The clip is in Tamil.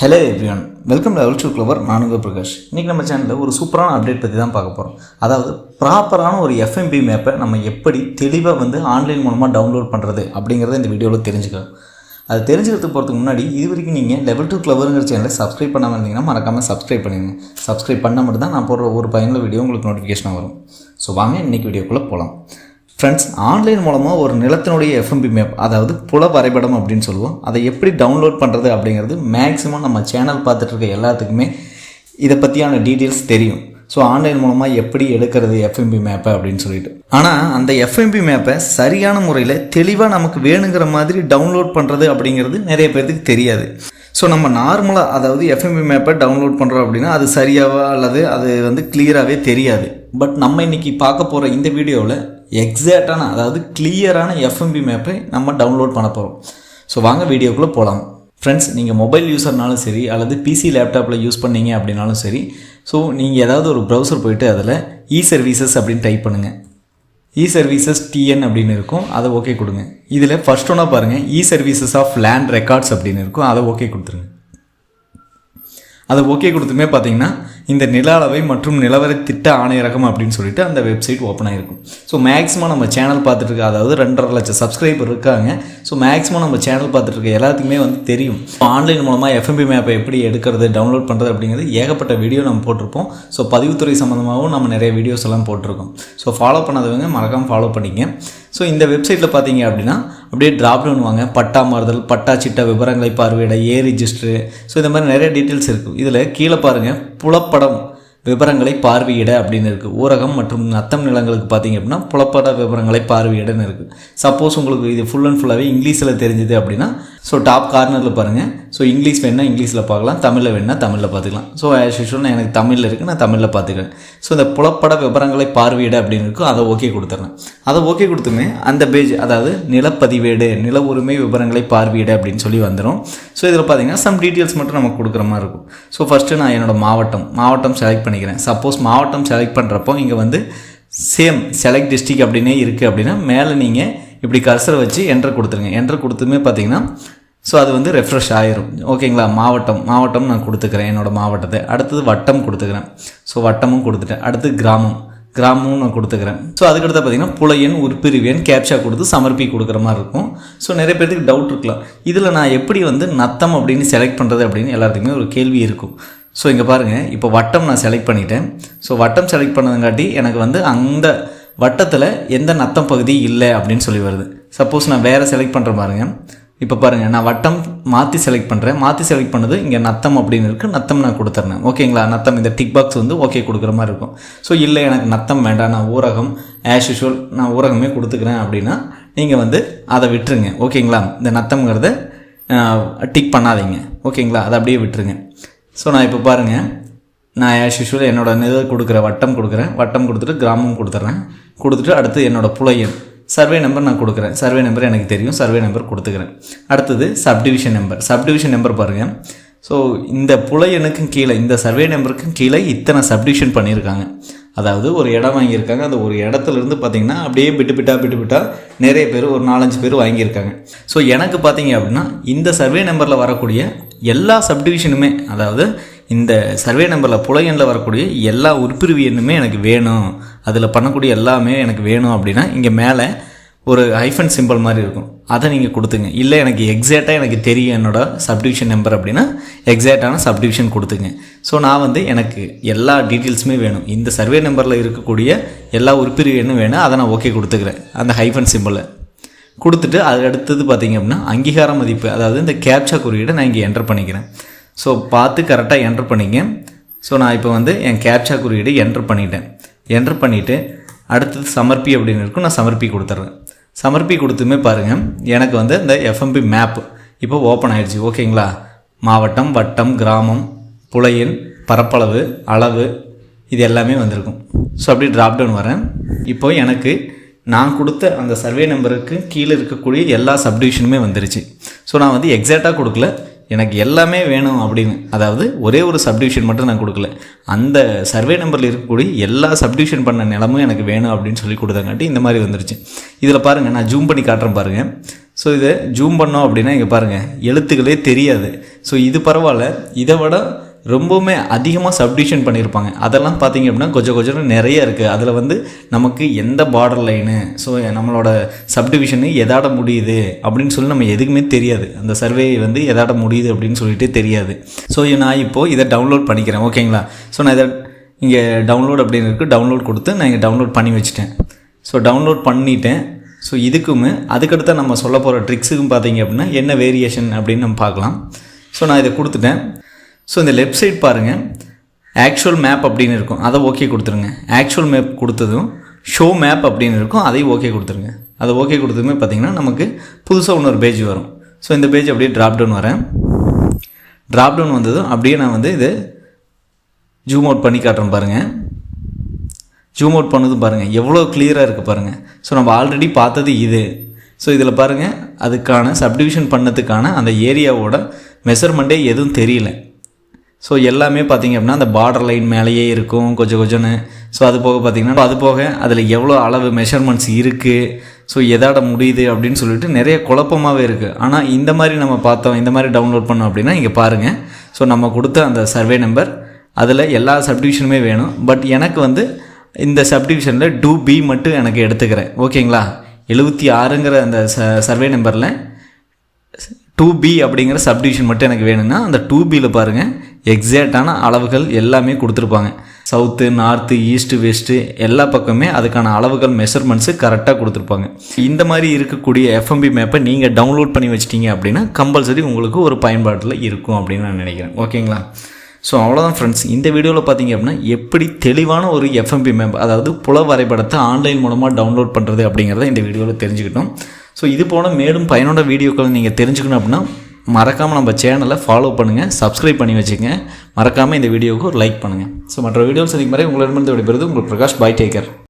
ஹலோ எவ்ரியான் வெல்கம் டு அவல் கிளவர் நானுங்க பிரகாஷ். இன்றைக்கி நம்ம சேனலில் ஒரு சூப்பரான அப்டேட் பற்றி தான் பார்க்க போகிறோம் அதாவது ப்ராப்பரான ஒரு எஃப்எம்பி மேப்பை நம்ம எப்படி தெளிவாக வந்து ஆன்லைன் மூலமாக டவுன்லோட் பண்ணுறது அப்படிங்கிறத இந்த வீடியோவில் தெரிஞ்சுக்கலாம். அது தெரிஞ்சுக்கிறதுக்கு போகிறதுக்கு முன்னாடி இது வரைக்கும் நீங்கள் லெவல் டூ கிளவருங்கிற சேனலை சப்ஸ்கிரைப் பண்ணாமல் இருந்தீங்கன்னா மறக்காமல் சப்ஸ்கிரைப் பண்ணிடுங்க. சப்ஸ்கிரைப் பண்ண மட்டும் தான் நான் போடுற ஒரு பயனுள்ள வீடியோ உங்களுக்கு நோட்டிஃபிகேஷனாக வரும். ஸோ வாங்க இன்றைக்கி வீடியோக்குள்ளே போகலாம் ஃப்ரெண்ட்ஸ் ஆன்லைன் மூலமாக ஒரு நிலத்தினுடைய எஃப்எம்பி மேப் அதாவது புல வரைபடம் அப்படின்னு சொல்லுவோம். அதை எப்படி டவுன்லோட் பண்ணுறது அப்படிங்கிறது மேக்ஸிமம் நம்ம சேனல் பார்த்துட்டு இருக்க எல்லாத்துக்குமே இதை பற்றியான டீட்டெயில்ஸ் தெரியும். ஸோ ஆன்லைன் மூலமாக எப்படி எடுக்கிறது எஃப்எம்பி மேப்பை அப்படின்னு சொல்லிட்டு. ஆனால் அந்த எஃப்எம்பி மேப்பை சரியான முறையில் தெளிவாக நமக்கு வேணுங்கிற மாதிரி டவுன்லோட் பண்ணுறது அப்படிங்கிறது நிறைய பேர்த்துக்கு தெரியாது. ஸோ நம்ம நார்மலாக அதாவது எஃப்எம்பி மேப்பை டவுன்லோட் பண்ணுறோம் அப்படின்னா அது சரியாவா அல்லது அது வந்து கிளியராகவே தெரியாது. பட் நம்ம இன்றைக்கி பார்க்க போகிற இந்த வீடியோவில் எக்ஸாக்டான அதாவது கிளியரான எஃப்எம்பி மேப்பை நம்ம டவுன்லோட் பண்ண போகிறோம் ஸோ வாங்க வீடியோக்குள்ளே போகலாம் ஃப்ரெண்ட்ஸ் நீங்கள் மொபைல் யூஸர்னாலும் சரி அல்லது பிசி லேப்டாப்பில் யூஸ் பண்ணீங்க அப்படின்னாலும் சரி ஸோ நீங்கள் ஏதாவது ஒரு ப்ரௌசர் போயிட்டு அதில் இ சர்வீசஸ் அப்படின்னு டைப் பண்ணுங்கள் இ சர்வீசஸ் டிஎன் அப்படின்னு இருக்கும் அதை ஓகே கொடுங்க. இதில் ஃபர்ஸ்ட் ஒன்றா பாருங்கள் E services of land records அப்படின்னு இருக்கும் அதை ஓகே கொடுத்துருங்க. அதை ஓகே கொடுத்துமே பார்த்தீங்கன்னா இந்த நில அளவை மற்றும் நிலவரை திட்ட ஆணையரகம் அப்படின்னு சொல்லிட்டு அந்த வெப்சைட் ஓப்பன் ஆகிருக்கும் ஸோ மேக்ஸிமம் நம்ம சேனல் பார்த்துட்டு இருக்க அதாவது ரெண்டரை லட்சம் சப்ஸ்கிரைபர் இருக்காங்க. ஸோ மேக்ஸிமம் நம்ம சேனல் பார்த்துட்டு இருக்க எல்லாத்துக்குமே வந்து தெரியும். ஆன்லைன் மூலமாக எஃப்எம்பி மேப்பை எப்படி எடுக்கிறது டவுன்லோட் பண்ணுறது அப்படிங்கிறது ஏகப்பட்ட வீடியோ நம்ம போட்டிருப்போம். ஸோ பதிவுத்துறை சம்மந்தமாகவும் நம்ம நிறைய வீடியோஸ் எல்லாம் போட்டிருக்கோம். ஸோ ஃபாலோ பண்ணாதவங்க மறக்காமல் ஃபாலோ பண்ணிங்க. ஸோ இந்த வெப்சைட்டில் பார்த்தீங்க அப்படின்னா அப்படியே ட்ராப் டவுன் வாங்க. பட்டா மாறுதல் பட்டா சிட்டா விவரங்களை பார்வையிட ஏ ரிஜிஸ்ட்ரு ஸோ இந்த மாதிரி நிறைய டீட்டெயில்ஸ் இருக்குது இதில் கீழே பாருங்கள் புலப்படம் விவரங்களை பார்வையிட அப்படின்னு இருக்குது ஊரகம் மற்றும் நத்தம் நிலங்களுக்கு பார்த்தீங்க அப்படின்னா புலப்பட விவரங்களை பார்வையிடன்னு இருக்குது சப்போஸ் உங்களுக்கு இது ஃபுல் அண்ட் ஃபுல்லாகவே இங்கிலீஷில் தெரிஞ்சுது அப்படின்னா ஸோ டாப் கார்னரில் பாருங்கள் ஸோ இங்கிலீஷ் வேணால் இங்கிலீஷில் பார்க்கலாம். தமிழில் வேணால் தமிழில் பார்த்துக்கலாம். ஸோ ஆஸ் யூஷுவல் எனக்கு தமிழில் இருக்குது நான் தமிழில் பார்த்துக்கிறேன். ஸோ இந்த புலப்பட விவரங்களை பார்வையிட அப்படின்னு இருக்கும் அதை ஓகே கொடுத்துட்றேன் அதை ஓகே கொடுத்துமே அந்த பேஜ் அதாவது நிலப்பதிவேடு நில உரிமை விவரங்களை பார்வையிட அப்படின்னு சொல்லி வந்துடும் ஸோ இதில் பார்த்தீங்கன்னா சம் டீட்டெயில்ஸ் மட்டும் நமக்கு கொடுக்குற மாதிரி இருக்கும். ஸோ ஃபஸ்ட்டு நான் என்னோடய மாவட்டம் மாவட்டம் செலக்ட் பண்ணிக்கிறேன். சப்போஸ் மாவட்டம் செலக்ட் பண்ணுறப்போ இங்கே வந்து சேம் செலக்ட் டிஸ்ட்ரிக் அப்படின்னே இருக்குது அப்படின்னா மேலே நீங்கள் இப்படி கர்சரை வச்சு என்ட்ரு கொடுத்துருங்க. என்ட்ரு கொடுத்துமே பார்த்தீங்கன்னா ஸோ அது வந்து ரெஃப்ரெஷ் ஆயிரும். ஓகேங்களா? மாவட்டம். மாவட்டம் நான் கொடுத்துக்கிறேன் என்னோடய மாவட்டத்தை. அடுத்தது வட்டம் கொடுத்துக்கிறேன். ஸோ வட்டமும் கொடுத்துட்டேன். அடுத்து கிராமம். கிராமமும் நான் கொடுத்துக்கிறேன். ஸோ அதுக்கடுத்து பார்த்தீங்கன்னா புலையன் உட்பிரிவியன் கேப்ஷா கொடுத்து சமர்ப்பி கொடுக்குற மாதிரி இருக்கும். ஸோ நிறைய பேருக்கு டவுட் இருக்கலாம். இதில் நான் எப்படி வந்து நத்தம் அப்படின்னு செலக்ட் பண்ணுறது அப்படின்னு எல்லாத்துக்குமே ஒரு கேள்வி இருக்கும். ஸோ இங்கே பாருங்கள் இப்போ வட்டம் நான் செலக்ட் பண்ணிட்டேன். ஸோ வட்டம் செலக்ட் பண்ணதுங்காட்டி எனக்கு வந்து அந்த வட்டத்தில் எந்த நத்தம் பகுதி இல்லை அப்படின்னு சொல்லி வருது. சப்போஸ் நான் வேறு செலக்ட் பண்ணுற பாருங்கள் இப்போ பாருங்கள் நான் வட்டம் மாற்றி செலக்ட் பண்ணுறேன் மாற்றி செலக்ட் பண்ணது இங்கே நத்தம் அப்படின்னு இருக்குது நத்தம் நான் கொடுத்துட்றேன் ஓகேங்களா? நத்தம் இந்த டிக் பாக்ஸ் வந்து ஓகே கொடுக்குற மாதிரி இருக்கும். ஸோ இல்லை எனக்கு நத்தம் வேண்டாம். நான் ஊரகம் ஆஸ் யூஷுவல் நான் ஊரகமே கொடுத்துக்கிறேன் அப்படின்னா நீங்கள் வந்து அதை விட்டுருங்க. ஓகேங்களா? இந்த நத்தம்ங்கிறத டிக் பண்ணாதீங்க. ஓகேங்களா? அதை அப்படியே விட்டுருங்க. ஸோ நான் இப்போ பாருங்கள் நான் ஆஸ் யூஷுவல் என்னோட நிதை கொடுக்குற வட்டம் கொடுக்குறேன். வட்டம் கொடுத்துட்டு கிராமம் கொடுத்துட்றேன் கொடுத்துட்டு அடுத்து என்னோடய புலையன். சர்வே நம்பர் நான் கொடுக்குறேன். சர்வே நம்பர் எனக்கு தெரியும். சர்வே நம்பர் கொடுத்துக்கிறேன். அடுத்தது சப்டிவிஷன் நம்பர் சப்டிவிஷன் நம்பர் பாருங்கள் ஸோ இந்த புலையனுக்கும் கீழே இந்த சர்வே நம்பருக்கும் கீழே இத்தனை சப்டிவிஷன் பண்ணியிருக்காங்க. அதாவது ஒரு இடம் வாங்கியிருக்காங்க. அந்த ஒரு இடத்துலேருந்து பார்த்தீங்கன்னா அப்படியே பிட்டு பிட்டா பிட்டு பிட்டா நிறைய பேர் ஒரு நாலஞ்சு பேர் வாங்கியிருக்காங்க. ஸோ எனக்கு பார்த்தீங்க அப்படின்னா இந்த சர்வே நம்பரில் வரக்கூடிய எல்லா சப்டிவிஷனுமே அதாவது இந்த சர்வே நம்பரில் புலையனில் வரக்கூடிய எல்லா உட்பிரிவு எண்ணுமே எனக்கு வேணும். அதில் பண்ணக்கூடிய எல்லாமே எனக்கு வேணும் அப்படின்னா இங்கே மேலே ஒரு ஹைஃபன் சிம்பிள் மாதிரி இருக்கும். அதை நீங்கள் கொடுத்துங்க. இல்லை எனக்கு எக்ஸாக்டாக எனக்கு தெரியும் என்னோட சப்டிவிஷன் நம்பர் அப்படின்னா எக்ஸாக்டான சப்டிவிஷன் கொடுத்துங்க. ஸோ நான் வந்து எனக்கு எல்லா டீட்டெயில்ஸுமே வேணும். இந்த சர்வே நம்பரில் இருக்கக்கூடிய எல்லா உறுப்பிரிவு எண்ணும் வேணும். அதை நான் ஓகே கொடுத்துக்கிறேன். அந்த ஹைஃபன் சிம்பிளை கொடுத்துட்டு அது அடுத்தது பார்த்திங்க அப்படின்னா அங்கீகார மதிப்பு அதாவது இந்த கேப்சா குறியீடை நான் இங்கே என்டர் பண்ணிக்கிறேன். ஸோ பார்த்து கரெக்டாக என்ட்ரு பண்ணிங்க. ஸோ நான் இப்போ வந்து என் கேப்சா குறியீடு என்ட்ரு பண்ணிட்டேன். என்ட்ரு பண்ணிவிட்டு அடுத்தது சமர்ப்பி அப்படின்னு இருக்கும் நான் சமர்ப்பி கொடுத்துட்றேன் சமர்ப்பி கொடுத்துமே பாருங்கள் எனக்கு வந்து இந்த எஃப்எம்பி மேப் இப்போ ஓப்பன் ஆகிடுச்சு ஓகேங்களா மாவட்டம் வட்டம் கிராமம் புலையின் பரப்பளவு அளவு இது எல்லாமே வந்திருக்கும். ஸோ அப்படி ட்ராப்டவுன் வரேன். இப்போ எனக்கு நான் கொடுத்த அந்த சர்வே நம்பருக்கு கீழே இருக்கக்கூடிய எல்லா சப்டிவிஷனுமே வந்துருச்சு. ஸோ நான் வந்து எக்ஸாக்டாக கொடுக்கல. எனக்கு எல்லாமே வேணும் அப்படின்னு. அதாவது ஒரே ஒரு சப்டிவிஷன் மட்டும் நான் கொடுக்கல. அந்த சர்வே நம்பரில் இருக்கக்கூடிய எல்லா சப்டிவிஷன் பண்ண நிலமும் எனக்கு வேணும் அப்படின்னு சொல்லி கொடுத்தாங்காட்டி இந்த மாதிரி வந்துருச்சு. இதில் பாருங்கள் நான் ஜூம் பண்ணி காட்டுறேன் பாருங்கள் ஸோ இதை ஜூம் பண்ணோம் அப்படின்னா இங்கே பாருங்கள் எழுத்துக்களே தெரியாது. ஸோ இது பரவாயில்ல. இதை விட ரொம்பவுமே அதிகமாக சப்டிஷன் பண்ணியிருப்பாங்க. அதெல்லாம் பார்த்தீங்க அப்படின்னா கொஞ்சம் கொஞ்சம் நிறைய இருக்குது அதில் வந்து நமக்கு எந்த பார்டர் லைனு ஸோ நம்மளோட சப்டிவிஷனு எதாட முடியுது அப்படின்னு சொல்லி நம்ம எதுக்குமே தெரியாது. அந்த சர்வே வந்து எதாட முடியுது அப்படின்னு சொல்லிட்டு தெரியாது. ஸோ நான் இப்போது இதை டவுன்லோட் பண்ணிக்கிறேன். ஓகேங்களா ஸோ நான் இதை இங்கே டவுன்லோட் அப்படின்னு இருக்குது டவுன்லோட் கொடுத்து நான் இங்கே டவுன்லோட் பண்ணி வச்சுட்டேன். ஸோ டவுன்லோட் பண்ணிட்டேன். ஸோ இதுக்குமே அதுக்கடுத்த நம்ம சொல்ல போகிற ட்ரிக்ஸுக்கும் பார்த்தீங்க அப்படின்னா என்ன வேரியேஷன் அப்படின்னு நம்ம பார்க்கலாம். ஸோ நான் இதை கொடுத்துட்டேன். ஸோ இந்த லெஃப்ட் சைட் பாருங்கள் ஆக்சுவல் மேப் அப்படின்னு இருக்கும். அதை ஓகே கொடுத்துருங்க. ஆக்சுவல் மேப் கொடுத்ததும் ஷோ மேப் அப்படின்னு இருக்கும். அதையும் ஓகே கொடுத்துருங்க. அதை ஓகே கொடுத்ததுமே பார்த்தீங்கன்னா நமக்கு புதுசாக இன்னொரு பேஜ் வரும். ஸோ இந்த பேஜ் அப்படியே ட்ராப் டவுன் வரேன். ட்ராப் டவுன் வந்ததும் அப்படியே நான் வந்து இது ஜூம் அவுட் பண்ணி காட்டுறேன் பாருங்கள் ஜூம் அவுட் பண்ணதும் பாருங்கள் எவ்வளோ கிளியராக இருக்குது பாருங்கள் ஸோ நம்ம ஆல்ரெடி பார்த்தது இது. ஸோ இதில் பாருங்கள் அதுக்கான சப்டிவிஷன் பண்ணதுக்கான அந்த ஏரியாவோட மெஷர்மெண்ட்டே எதுவும் தெரியல. ஸோ எல்லாமே பார்த்தீங்க அப்படின்னா அந்த பார்டர் லைன் மேலேயே இருக்கும் கொஞ்சம் கொஞ்சம்னு. ஸோ அது போக பார்த்தீங்கன்னா அது போக அதில் எவ்வளோ அளவு மெஷர்மெண்ட்ஸ் இருக்குது ஸோ எதாட முடியுது அப்படின்னு சொல்லிட்டு நிறைய குழப்பமாகவே இருக்குது ஆனால் இந்த மாதிரி நம்ம பார்த்தோம் இந்த மாதிரி டவுன்லோட் பண்ணோம் அப்படின்னா இங்கே பாருங்கள் ஸோ நம்ம கொடுத்த அந்த சர்வே நம்பர் அதில் எல்லா சப்டிவிஷனுமே வேணும். பட் எனக்கு வந்து இந்த சப்டிவிஷனில் டூ பி மட்டும் எனக்கு எடுத்துக்கிறேன். ஓகேங்களா? எழுபத்தி ஆறுங்கிற அந்த ச சர்வே நம்பரில் டூ பி அப்படிங்கிற சப்டிவிஷன் மட்டும் எனக்கு வேணும்னா அந்த டூ பியில் பாருங்கள் எக்ஸாக்டான அளவுகள் எல்லாமே கொடுத்துருப்பாங்க. சவுத்து நார்த்து ஈஸ்ட்டு வெஸ்ட்டு எல்லா பக்கமே அதுக்கான அளவுகள் மெஷர்மெண்ட்ஸு கரெக்டாக கொடுத்துருப்பாங்க. இந்த மாதிரி இருக்கக்கூடிய எஃப்எம்பி மேப்பை நீங்கள் டவுன்லோட் பண்ணி வச்சிட்டீங்க அப்படின்னா கம்பல்சரி உங்களுக்கு ஒரு பயன்பாட்டில் இருக்கும் அப்படின்னு நான் நினைக்கிறேன். ஓகேங்களா ஸோ அவ்வளோதான் ஃப்ரெண்ட்ஸ் இந்த வீடியோவில் பார்த்தீங்க அப்படின்னா எப்படி தெளிவான ஒரு எஃப்எம்பி மேப் அதாவது புல வரைபடத்தை ஆன்லைன் மூலமாக டவுன்லோட் பண்ணுறது அப்படிங்கிறத இந்த வீடியோவில் தெரிஞ்சுக்கிட்டோம். ஸோ இது போல மேலும் பயனோட வீடியோக்களை நீங்கள் தெரிஞ்சுக்கணும் அப்படின்னா மறக்காமல் நம்ம சேனலை ஃபாலோ பண்ணுங்கள் சப்ஸ்கிரைப் பண்ணி வச்சுங்க மறக்காமல் இந்த வீடியோவுக்கு ஒரு லைக் பண்ணுங்கள் ஸோ மற்ற வீடியோஸ் சந்திக்கும் வரை உங்களிடமிருந்து விடைபெறுது உங்கள் பிரகாஷ் பாய் டேக்கர்